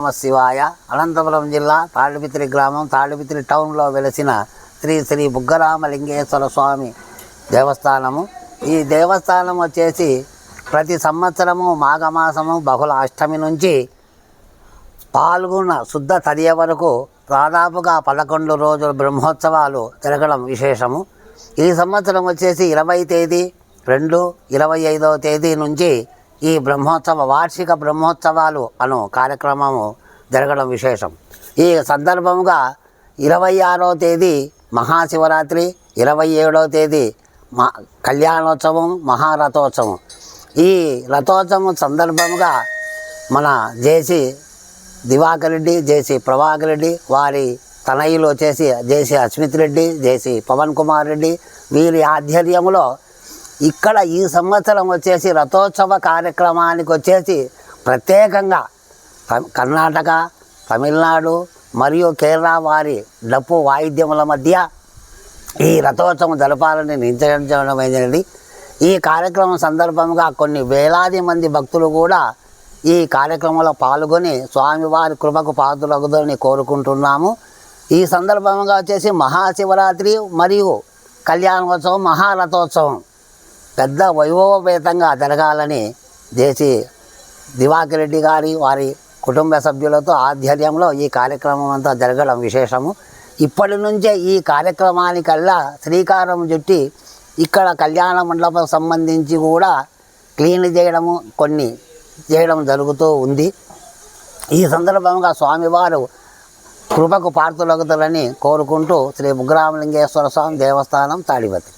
నమ శివాయ అనంతపురం జిల్లా తాళ్ళపిత్రి గ్రామం తాళ్ళపిత్రి టౌన్లో వెలిసిన శ్రీ శ్రీ బుగ్గరామలింగేశ్వర స్వామి దేవస్థానము. ఈ దేవస్థానం వచ్చేసి ప్రతి సంవత్సరము మాఘమాసము బహుళ అష్టమి నుంచి పాల్గొన్న శుద్ధ తదియ వరకు దాదాపుగా పదకొండు రోజుల బ్రహ్మోత్సవాలు జరగడం విశేషము. ఈ సంవత్సరం వచ్చేసి ఇరవై తేదీ రెండు ఇరవై ఐదవ తేదీ నుంచి ఈ బ్రహ్మోత్సవ వార్షిక బ్రహ్మోత్సవాలు అను కార్యక్రమము జరగడం విశేషం. ఈ సందర్భముగా ఇరవై ఆరో తేదీ మహాశివరాత్రి ఇరవై ఏడవ తేదీ మా కళ్యాణోత్సవం మహారథోత్సవం ఈ రథోత్సవం సందర్భముగా మన జేసి దివాకర్ రెడ్డి జేసి ప్రభాకర్ రెడ్డి వారి తనయులు వచ్చేసి జేసి అస్మిత్ రెడ్డి జేసి పవన్ కుమార్ రెడ్డి వీరి ఆధ్వర్యంలో ఇక్కడ ఈ సంవత్సరం వచ్చేసి రథోత్సవ కార్యక్రమానికి వచ్చేసి ప్రత్యేకంగా కర్ణాటక తమిళనాడు మరియు కేరళ వారి డప్పు వాయిద్యముల మధ్య ఈ రథోత్సవం జరపాలని నిశ్చయించడమైనది ఈ కార్యక్రమం సందర్భంగా కొన్ని వేలాది మంది భక్తులు కూడా ఈ కార్యక్రమంలో పాల్గొని స్వామివారి కృపకు పాత్రలగుదని కోరుకుంటున్నాము. ఈ సందర్భంగా వచ్చేసి మహాశివరాత్రి మరియు కళ్యాణోత్సవం మహారథోత్సవం పెద్ద వైభవపేతంగా జరగాలని దేశీ దివాకర్ రెడ్డి గారి వారి కుటుంబ సభ్యులతో ఆధ్వర్యంలో ఈ కార్యక్రమం అంతా జరగడం విశేషము. ఇప్పటి నుంచే ఈ కార్యక్రమానికల్లా శ్రీకారం చుట్టి ఇక్కడ కళ్యాణ మండపం సంబంధించి కూడా క్లీన్ చేయడము కొన్ని చేయడం జరుగుతూ ఉంది. ఈ సందర్భంగా స్వామివారు కృపకు పార్తులగుతారని కోరుకుంటూ శ్రీ ముగ్గురామలింగేశ్వర స్వామి దేవస్థానం తాడిపతి